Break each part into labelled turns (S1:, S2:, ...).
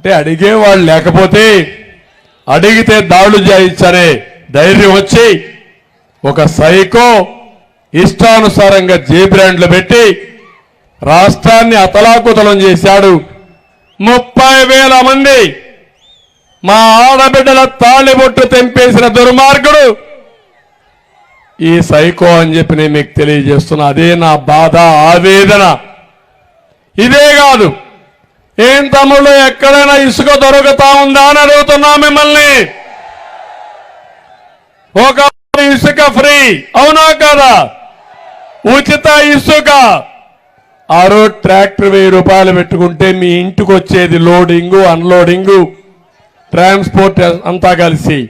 S1: అంటే అడిగేవాళ్ళు లేకపోతే అడిగితే దాడులు చేయించనే ధైర్యం వచ్చి ఒక సైకో ఇష్టానుసారంగా జే బ్రాండ్లు పెట్టి రాష్ట్రాన్ని అతలాకుతలం చేశాడు. ముప్పై వేల మంది మా ఆడబిడ్డల తాళిబొట్టు తెంపేసిన దుర్మార్గుడు. ఈ సైకో అని చెప్పి నేను మీకు తెలియజేస్తున్నా. అదే నా బాధ ఆవేదన. ఇదే కాదు. ఏం తమ్ముళ్ళు ఎక్కడైనా ఇసుక దొరుకుతా ఉందా అని అడుగుతున్నా మిమ్మల్ని. ఒక ఇసుక ఫ్రీ. అవునా కదా? ఉచిత ఇసుక. ఆ రోజు ట్రాక్టర్ వెయ్యి రూపాయలు పెట్టుకుంటే మీ ఇంటికి వచ్చేది లోడింగు అన్లోడింగు ట్రాన్స్పోర్ట్ అంతా కలిసి.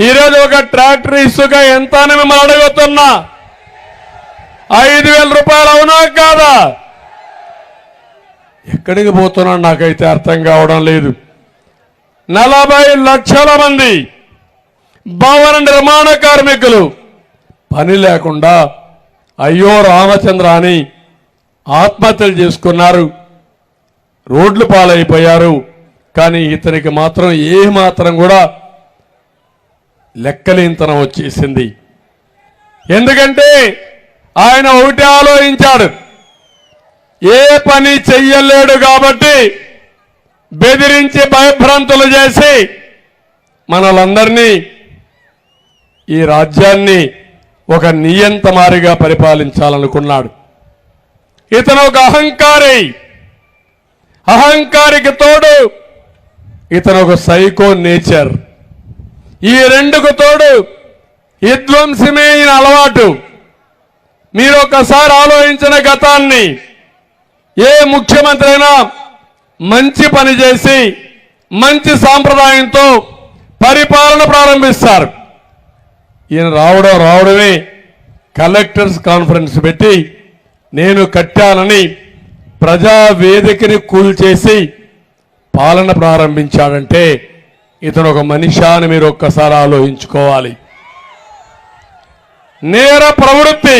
S1: ఈరోజు ఒక ట్రాక్టర్ ఇసుక ఎంత అని మిమ్మల్ని అడుగుతున్నా. ఐదు వేల రూపాయలు అవునా కాదా? ఎక్కడికి పోతున్నాను నాకైతే అర్థం కావడం లేదు. నలభై లక్షల మంది భవన నిర్మాణ కార్మికులు. పని లేకుండా అయ్యో రామచంద్ర అని ఆత్మహత్యలు చేసుకున్నారు. రోడ్లు పాలైపోయారు. కానీ ఇతనికి మాత్రం ఏ మాత్రం కూడా లెక్కలేనితనం వచ్చేసింది. ఎందుకంటే ఆయన ఒకటి ఆలోచించాడు. ఏ పని చెయ్యలేడు కాబట్టి బెదిరించి భయభ్రాంతులు చేసి మనలందరినీ ఈ రాజ్యాన్ని ఒక నియంతమారిగా పరిపాలించాలనుకున్నాడు. ఇతను ఒక అహంకారి. అహంకారికి తోడు ఇతను ఒక సైకో నేచర్. ఈ రెండుకు తోడు విధ్వంసమైన అలవాటు. మీరు ఒకసారి ఆలోచించిన గతాన్ని ఏ ముఖ్యమంత్రి అయినా మంచి పని చేసి మంచి సాంప్రదాయంతో పరిపాలన ప్రారంభిస్తారు. ఈయన రావడం రావడమే కలెక్టర్స్ కాన్ఫరెన్స్ పెట్టి నేను కట్టానని ప్రజా వేదికని కూల్చేసి పాలన ప్రారంభించాడంటే ఇతను ఒక మనిషి అని మీరు ఒక్కసారి ఆలోచించుకోవాలి. నేర ప్రవృత్తి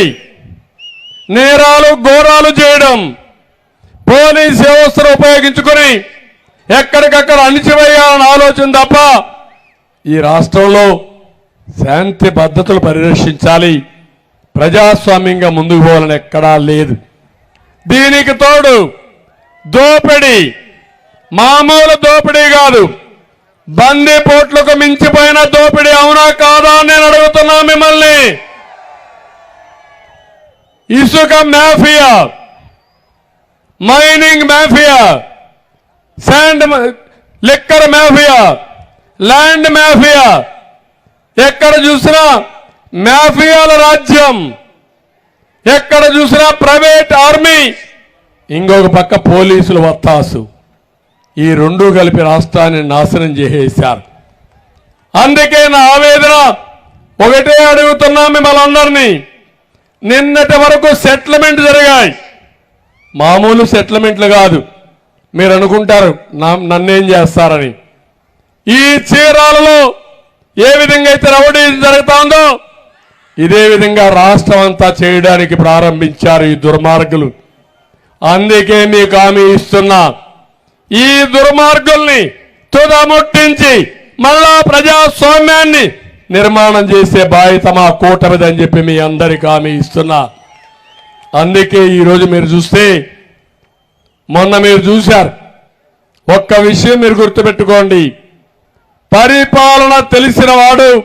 S1: నేరాలు ఘోరాలు చేయడం పోలీస్ వ్యవస్థను ఉపయోగించుకొని ఎక్కడికక్కడ అణిచివేయాలని ఆలోచన తప్ప ఈ రాష్ట్రంలో శాంతి భద్రతలు పరిరక్షించాలి. ప్రజాస్వామ్యంగా ముందుకు పోవాలని ఎక్కడా లేదు. దీనికి తోడు దోపిడీ. మామూలు దోపిడీ కాదు. బందీపోట్లకు మించిపోయిన దోపిడీ అవునా కాదా నేను అడుగుతున్నా మిమ్మల్ని. ఇసుక mafia. Mining mafia sand liquor mafia land mafia ఎక్కడ చూసినా మాఫియాల రాజ్యం. ఎక్కడ చూసినా ప్రైవేట్ ఆర్మీ. ఇంకొక పక్క పోలీసులు వత్తాసు. ఈ రెండు కలిపి రాష్ట్రాన్ని నాశనం చేసేశారు. అందుకే నా ఆవేదన ఒకటే అడుగుతున్నా మిమ్మల్ని అందరినీ. నిన్నటి వరకు సెటిల్మెంట్ జరిగాయి. మామూలు సెటిల్మెంట్లు కాదు. మీరు అనుకుంటారు నా నన్నేం చేస్తారని. ఈ చీరాలలో ఏ విధంగా అయితే రౌడీ జరుగుతుందో ఇదే విధంగా రాష్ట్రం అంతా చేయడానికి ప్రారంభించారు ఈ దుర్మార్గులు. అందుకే మీకు హామీ ఇస్తున్నా ఈ దుర్మార్గుల్ని తుదముట్టించి మళ్ళా ప్రజాస్వామ్యాన్ని నిర్మాణం చేసే బాధ్యత మా కూటమిదని చెప్పి మీ అందరికి హామీ ఇస్తున్నా. అందుకే ఈరోజు మీరు చూస్తే మొన్న మీరు చూశారు. ఒక్క విషయం మీరు గుర్తుపెట్టుకోండి. పరిపాలన తెలిసిన వాడు